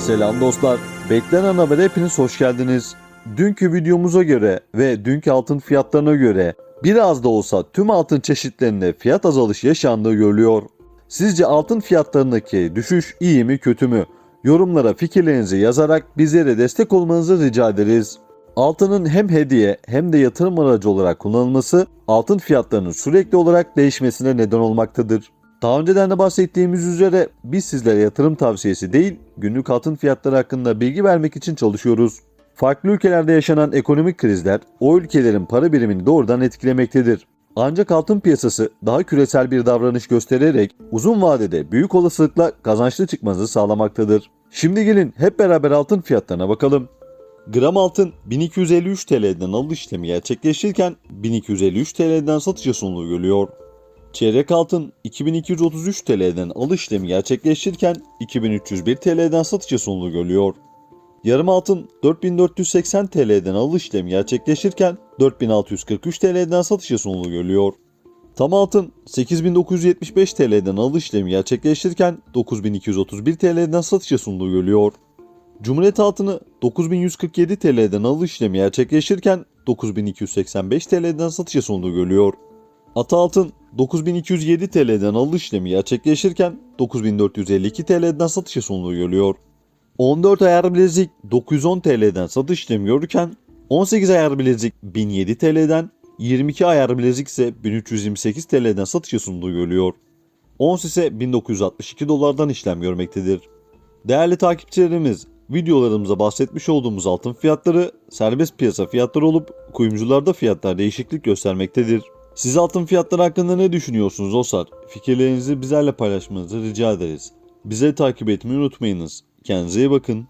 Selam dostlar. Beklenen habere hepiniz hoş geldiniz. Dünkü videomuza göre ve dünkü altın fiyatlarına göre biraz da olsa tüm altın çeşitlerinde fiyat azalışı yaşandığı görülüyor. Sizce altın fiyatlarındaki düşüş iyi mi kötü mü? Yorumlara fikirlerinizi yazarak bizlere destek olmanızı rica ederiz. Altının hem hediye hem de yatırım aracı olarak kullanılması altın fiyatlarının sürekli olarak değişmesine neden olmaktadır. Daha önceden de bahsettiğimiz üzere biz sizlere yatırım tavsiyesi değil, günlük altın fiyatları hakkında bilgi vermek için çalışıyoruz. Farklı ülkelerde yaşanan ekonomik krizler o ülkelerin para birimini doğrudan etkilemektedir. Ancak altın piyasası daha küresel bir davranış göstererek uzun vadede büyük olasılıkla kazançlı çıkmanızı sağlamaktadır. Şimdi gelin hep beraber altın fiyatlarına bakalım. Gram altın 1253 TL'den alış işlemi gerçekleşirken 1253 TL'den satışa sunuluyor. Çeyrek altın 2233 TL'den alış işlemi gerçekleşirken 2301 TL'den satışa sunuluyor görülüyor. Yarım altın 4480 TL'den alış işlemi gerçekleşirken 4643 TL'den satışa sunuluyor görülüyor. Tam altın 8975 TL'den alış işlemi gerçekleşirken 9231 TL'den satışa sunuluyor görülüyor. Cumhuriyet altını 9147 TL'den alış işlemi gerçekleşirken 9285 TL'den satışa sunuluyor görülüyor. Ata altın 9207 TL'den alış işlemi gerçekleşirken 9452 TL'den satışa sunuluyor görülüyor. 14 ayar bilezik 910 TL'den satış işlemi görürken 18 ayar bilezik 1007 TL'den 22 ayar bilezik ise 1328 TL'den satışa sunduğu görülüyor. Ons ise 1962 dolardan işlem görmektedir. Değerli takipçilerimiz, videolarımıza bahsetmiş olduğumuz altın fiyatları serbest piyasa fiyatları olup kuyumcularda fiyatlar değişiklik göstermektedir. Siz altın fiyatları hakkında ne düşünüyorsunuz dostlar? Fikirlerinizi bizlerle paylaşmanızı rica ederiz. Bize takip etmeyi unutmayınız. Kendinize iyi bakın.